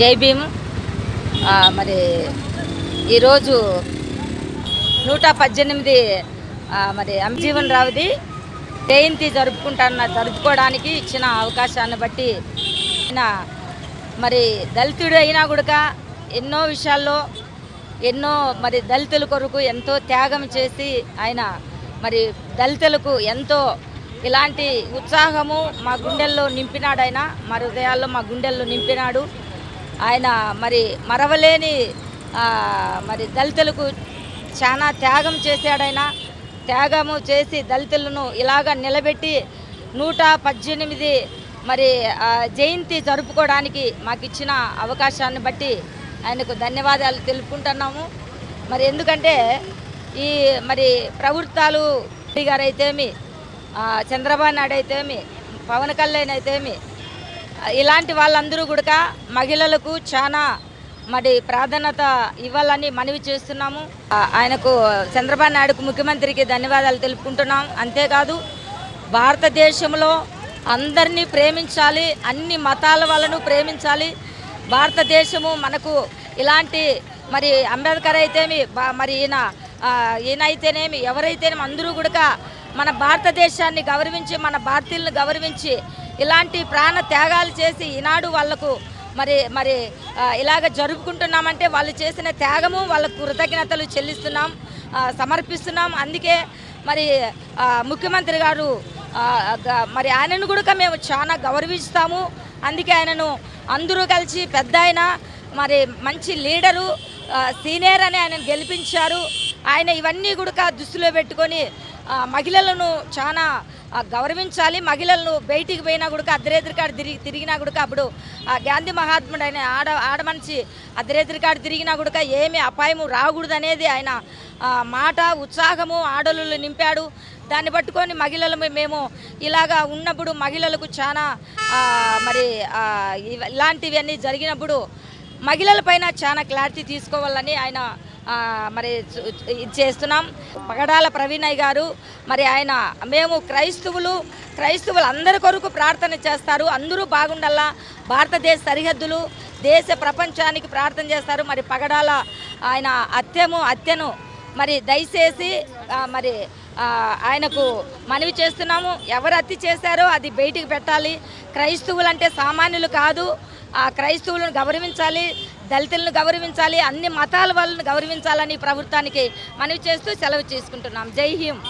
జై భీమ్. మరి ఈరోజు నూట పద్దెనిమిది మరి అంజీవన్ రావుది జయంతి జరుపుకుంటాన్న జరుపుకోవడానికి ఇచ్చిన అవకాశాన్ని బట్టి మరి దళితుడు అయినా కూడా ఎన్నో విషయాల్లో ఎన్నో మరి దళితుల కొరకు ఎంతో త్యాగం చేసి ఆయన మరి దళితులకు ఎంతో ఇలాంటి ఉత్సాహము మా గుండెల్లో నింపినాడు ఆయన. మా హృదయాల్లో మా గుండెల్లో నింపినాడు. ఆయన మరి మరవలేని మరి దళితులకు చాలా త్యాగం చేశాడైనా త్యాగము చేసి దళితులను ఇలాగ నిలబెట్టి నూట పద్దెనిమిది మరి జయంతి జరుపుకోవడానికి మాకు ఇచ్చిన అవకాశాన్ని బట్టి ఆయనకు ధన్యవాదాలు తెలుపుకుంటున్నాము. మరి ఎందుకంటే ఈ మరి ప్రభుత్వాలు గారైతేమి గారు అయితేమి చంద్రబాబు నాయుడు అయితేమి పవన్ కళ్యాణ్ అయితేమి ఇలాంటి వాళ్ళందరూ కూడా మహిళలకు చాలా మరి ప్రాధాన్యత ఇవ్వాలని మనవి చేస్తున్నాము. ఆయనకు చంద్రబాబు నాయుడుకు ముఖ్యమంత్రికి ధన్యవాదాలు తెలుపుకుంటున్నాం. అంతేకాదు భారతదేశంలో అందరినీ ప్రేమించాలి అన్ని మతాల వాళ్ళను ప్రేమించాలి. భారతదేశము మనకు ఇలాంటి మరి అంబేద్కర్ అయితేమి మరి ఈయన ఈయనైతేనేమి ఈయన అయితేనేమి ఎవరైతేనేమి అందరూ కూడా మన భారతదేశాన్ని గౌరవించి మన భారతీయులను గౌరవించి ఇలాంటి ప్రాణ త్యాగాలు చేసి ఈనాడు వాళ్ళకు మరి మరి ఇలాగ జరుపుకుంటున్నామంటే వాళ్ళు చేసిన త్యాగము వాళ్ళకు కృతజ్ఞతలు చెల్లిస్తున్నాం సమర్పిస్తున్నాం. అందుకే మరి ముఖ్యమంత్రి గారు మరి ఆయనను కూడా మేము చాలా గౌరవిస్తాము. అందుకే ఆయనను అందరూ కలిసి పెద్ద ఆయన మరి మంచి లీడరు సీనియర్ అని ఆయన గెలిపించారు. ఆయన ఇవన్నీ కూడా దృష్టిలో పెట్టుకొని మహిళలను చాలా గౌరవించాలి. మహిళలను బయటికి పోయినా కూడా అర్ధరేత్రి తిరిగి తిరిగినా కూడా అప్పుడు ఆ గాంధీ మహాత్ముడు ఆయన ఆడ ఆడమనిషి అర్ధరేత్రి తిరిగినా కూడా ఏమి అపాయము రాకూడదు అనేది ఆయన మాట ఉత్సాహము ఆడలు నింపాడు. దాన్ని పట్టుకొని మహిళలు మేము ఇలాగా ఉన్నప్పుడు మహిళలకు చాలా మరి ఇలాంటివన్నీ జరిగినప్పుడు మహిళల పైన చాలా క్లారిటీ తీసుకోవాలని ఆయన మరి ఇది చేస్తున్నాం. పగడాల ప్రవీణయ్య గారు మరి ఆయన మేము క్రైస్తవులు క్రైస్తవులు అందరి కొరకు ప్రార్థన చేస్తారు. అందరూ బాగుండాలా భారతదేశ సరిహద్దులు దేశ ప్రపంచానికి ప్రార్థన చేస్తారు. మరి పగడాల ఆయన అత్యము అత్యను మరి దయచేసి మరి ఆయనకు మనవి చేస్తున్నాము. ఎవరు అతి చేశారో అది బయటికి పెట్టాలి. క్రైస్తవులు అంటే సామాన్యులు కాదు. ఆ క్రైస్తవులను గౌరవించాలి. దళితులను గౌరవించాలి అన్ని మతాల వాళ్ళని గౌరవించాలని ప్రభుత్వానికి మనవి చేస్తూ సెలవు చేసుకుంటున్నాం. జై హింద్.